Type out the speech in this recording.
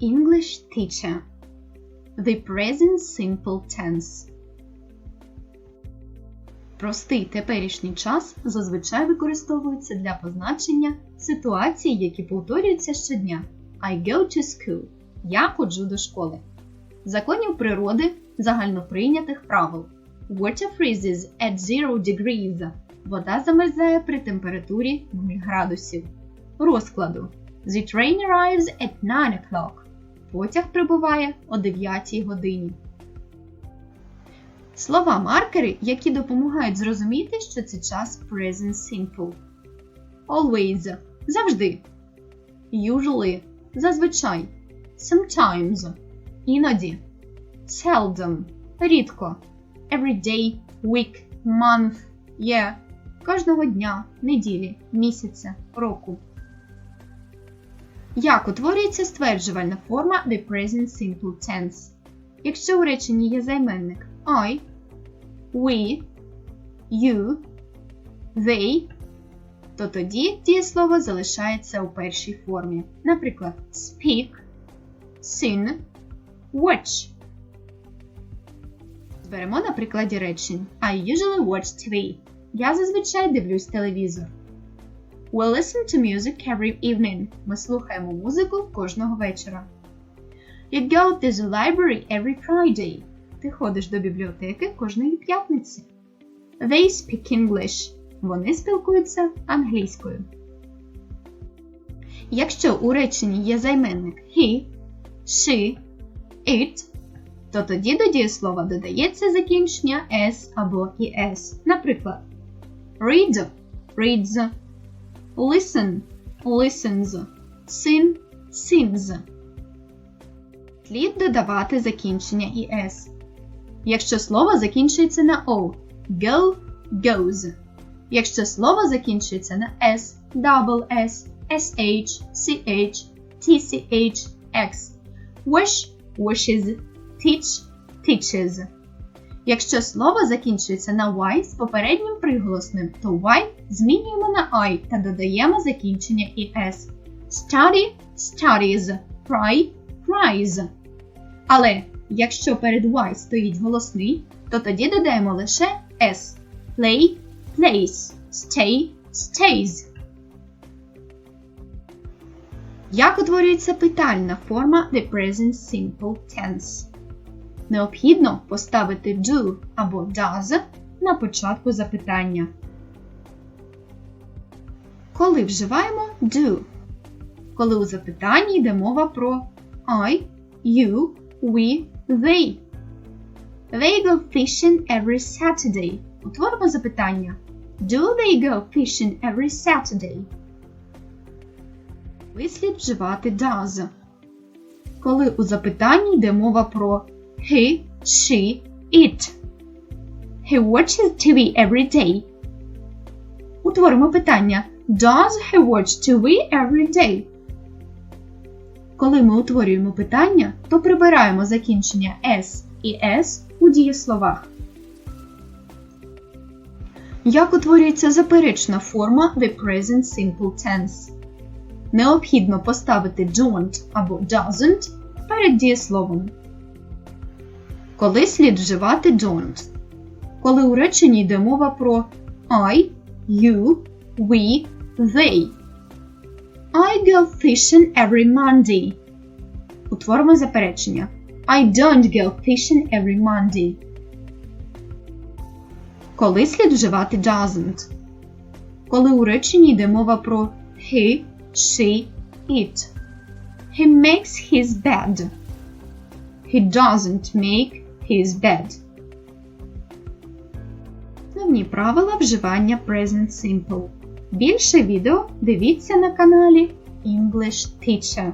English teacher. The present simple tense. Простий теперішній час зазвичай використовується для позначення ситуацій, які повторюються щодня. I go to school. Я ходжу до школи. Законів природи загальноприйнятих правил. Water freezes at 0 degrees. Вода замерзає при температурі 0 градусів. Розкладу. The train arrives at 9 o'clock. Потяг прибуває о 9 годині. Слова маркери, які допомагають зрозуміти, що це час present simple. Always завжди. Usually зазвичай. Sometimes іноді. Seldom рідко. Every day, week, month, year кожного дня, неділі, місяця, року. Як утворюється стверджувальна форма the present simple tense? Якщо у реченні є займенник I, we, you, they, то тоді дієслово залишається у першій формі. Наприклад, speak, sing, watch. Зберемо на прикладі речень. I usually watch TV. Я зазвичай дивлюсь телевізор. We listen to music every evening. Ми слухаємо музику кожного вечора. You go to the library every Friday. Ти ходиш до бібліотеки кожної п'ятниці. They speak English. Вони спілкуються англійською. Якщо у реченні є займенник he, she, it, то тоді до дієслова додається закінчення s або es. Наприклад, read reads, listen listens, sing sings. Слід додавати закінчення es. Якщо слово закінчується на O, go goes. Якщо слово закінчується на S, double S, SH, CH, TCH, X. Wish wishes, teach teaches. Якщо слово закінчується на Y з попереднім приголосним, то Y змінюємо на I та додаємо закінчення ES. Study studies, cry cries. Але якщо перед Y стоїть голосний, то тоді додаємо лише S. Play plays, stay stays. Як утворюється питальна форма the present simple tense? Необхідно поставити do або does на початку запитання. Коли вживаємо do? Коли у запитанні йде мова про I, you, we, they. They go fishing every Saturday. Утворимо запитання. Do they go fishing every Saturday? Вислід вживати does. Коли у запитанні йде мова про he, she, it. He watches TV every day. Утворимо питання. Does he watch TV every day? Коли ми утворюємо питання, то прибираємо закінчення s і s у дієсловах. Як утворюється заперечна форма the present simple tense? Необхідно поставити don't або doesn't перед дієсловом. Коли слід вживати don't? Коли у реченні йде мова про I, you, we, they. I go fishing every Monday. Утворимо заперечення. I don't go fishing every Monday. Коли слід вживати doesn't? Коли у реченні йде мова про he, she, it. He makes his bed. He doesn't make his dead. Основні правила вживання Present Simple. Більше відео дивіться на каналі English Teacher.